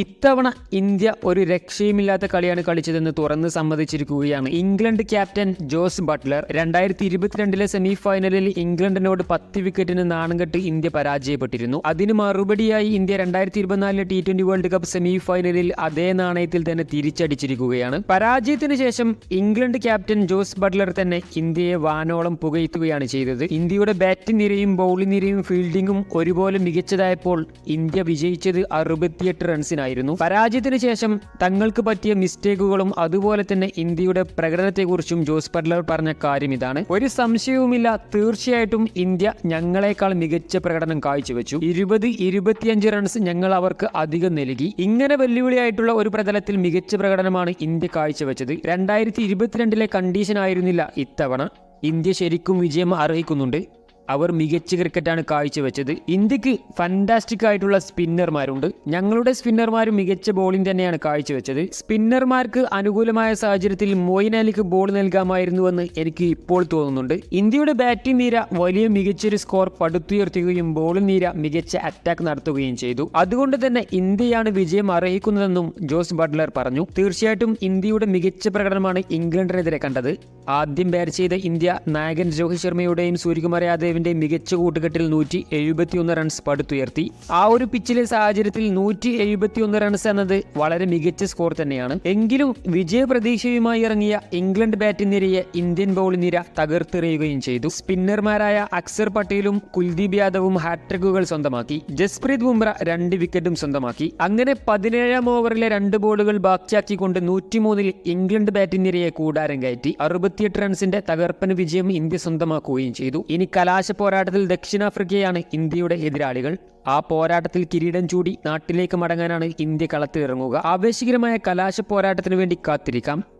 ഇത്തവണ ഇന്ത്യ ഒരു രക്ഷയുമില്ലാത്ത കളിയാണ് കളിച്ചതെന്ന് തുറന്ന് സമ്മതിച്ചിരിക്കുകയാണ്. ഇംഗ്ലണ്ട് ക്യാപ്റ്റൻ ജോസ് ബട്ട്ലർ രണ്ടായിരത്തി ഇരുപത്തിരണ്ടിലെ സെമി ഫൈനലിൽ ഇംഗ്ലണ്ടിനോട് പത്ത് വിക്കറ്റിന് നാണംകെട്ട് ഇന്ത്യ പരാജയപ്പെട്ടിരുന്നു. അതിന് മറുപടിയായി ഇന്ത്യ രണ്ടായിരത്തി ഇരുപത്തിനാലിലെ T twenty world cup semi ഫൈനലിൽ അതേ നാണയത്തിൽ തന്നെ തിരിച്ചടിച്ചിരിക്കുകയാണ്. പരാജയത്തിന് ശേഷം ഇംഗ്ലണ്ട് ക്യാപ്റ്റൻ ജോസ് ബട്ട്ലർ തന്നെ ഇന്ത്യയെ വാനോളം പുകയത്തുകയാണ് ചെയ്തത്. ഇന്ത്യയുടെ ബാറ്റിംഗ് നിരയും ബൗളിംഗ് നിരയും ഫീൽഡിംഗും ഒരുപോലെ മികച്ചതായപ്പോൾ ഇന്ത്യ വിജയിച്ചത് അറുപത്തിയെട്ട് റൺസിനായിരുന്നു പരാജയത്തിന് ശേഷം തങ്ങൾക്ക് പറ്റിയ മിസ്റ്റേക്കുകളും അതുപോലെ തന്നെ ഇന്ത്യയുടെ പ്രകടനത്തെക്കുറിച്ചും ജോസ് ബട്ട്ലർ പറഞ്ഞ കാര്യം ഇതാണ്. ഒരു സംശയവുമില്ല തീർച്ചയായിട്ടും ഇന്ത്യ ഞങ്ങളെക്കാൾ മികച്ച പ്രകടനം കാഴ്ചവെച്ചു. ഇരുപത് ഇരുപത്തിയഞ്ച് റൺസ് ഞങ്ങൾ അവർക്ക് അധികം നൽകി. ഇങ്ങനെ വെല്ലുവിളിയായിട്ടുള്ള ഒരു പ്രതലത്തിൽ മികച്ച പ്രകടനമാണ് ഇന്ത്യ കാഴ്ചവെച്ചത്. രണ്ടായിരത്തി ഇരുപത്തിരണ്ടിലെ കണ്ടീഷൻ ആയിരുന്നില്ല ഇത്തവണ. ഇന്ത്യ ശരിക്കും വിജയം അർഹിക്കുന്നുണ്ട്. അവർ മികച്ച ക്രിക്കറ്റാണ് കാഴ്ചവെച്ചത്. ഇന്ത്യയ്ക്ക് ഫാന്റാസ്റ്റിക് ആയിട്ടുള്ള സ്പിന്നർമാരുണ്ട് ഞങ്ങളുടെ സ്പിന്നർമാരും മികച്ച ബോളിംഗ് തന്നെയാണ് കാഴ്ചവെച്ചത്. സ്പിന്നർമാർക്ക് അനുകൂലമായ സാഹചര്യത്തിൽ മോയിൻ അലിക്ക് ബോൾ നൽകാമായിരുന്നുവെന്ന് എനിക്ക് ഇപ്പോൾ തോന്നുന്നുണ്ട്. ഇന്ത്യയുടെ ബാറ്റിംഗ് നിര വലിയ മികച്ചൊരു സ്കോർ പടുത്തുയർത്തുകയും ബോളിംഗ് നിര മികച്ച അറ്റാക്ക് നടത്തുകയും ചെയ്തു. അതുകൊണ്ട് തന്നെ ഇന്ത്യയാണ് വിജയം അർഹിക്കുന്നതെന്നും ജോസ് ബട്ട്ലർ പറഞ്ഞു. തീർച്ചയായിട്ടും ഇന്ത്യയുടെ മികച്ച പ്രകടനമാണ് ഇംഗ്ലണ്ടിനെതിരെ കണ്ടത്. ആദ്യം ബാറ്റ് ചെയ്ത ഇന്ത്യ നായകൻ രോഹിത് ശർമ്മയുടെയും സൂര്യകുമാർ യാദവിന്റെയും മികച്ച കൂട്ടുകെട്ടിൽ നൂറ്റി എഴുപത്തിയൊന്ന് റൺസ് പടുത്തുയർത്തി. ആ ഒരു പിച്ചിലെ സാഹചര്യത്തിൽ നൂറ്റി എഴുപത്തിയൊന്ന് റൺസ് എന്നത് വളരെ മികച്ച സ്കോർ തന്നെയാണ്. എങ്കിലും വിജയപ്രതീക്ഷയുമായി ഇറങ്ങിയ ഇംഗ്ലണ്ട് ബാറ്റിംഗ് നിരയെ ഇന്ത്യൻ ബൗളിംഗ് നിര തകർത്തെറിയുകയും ചെയ്തു. സ്പിന്നർമാരായ അക്സർ പട്ടേലും കുൽദീപ് യാദവും ഹാട്രിക്കുകൾ സ്വന്തമാക്കി. ജസ്പ്രീത് ബുംറ രണ്ട് വിക്കറ്റും സ്വന്തമാക്കി. അങ്ങനെ പതിനേഴാം ഓവറിലെ രണ്ട് ബോളുകൾ ബാക്കിയാക്കിക്കൊണ്ട് നൂറ്റിമൂന്നിൽ ഇംഗ്ലണ്ട് ബാറ്റിംഗ് നിരയെ കൂടാരം കയറ്റി. അറുപത്തിയെട്ട് റൺസിന്റെ തകർപ്പൻ വിജയം ഇന്ത്യ സ്വന്തമാക്കുകയും ചെയ്തു. ഇനി കലാശ പോരാട്ടത്തിൽ ദക്ഷിണാഫ്രിക്കയാണ് ഇന്ത്യയുടെ എതിരാളികൾ. ആ പോരാട്ടത്തിൽ കിരീടം ചൂടി നാട്ടിലേക്ക് മടങ്ങാനാണ് ഇന്ത്യ കളത്തിലിറങ്ങുക. ആവേശകരമായ കലാശ പോരാട്ടത്തിന് വേണ്ടി കാത്തിരിക്കാം.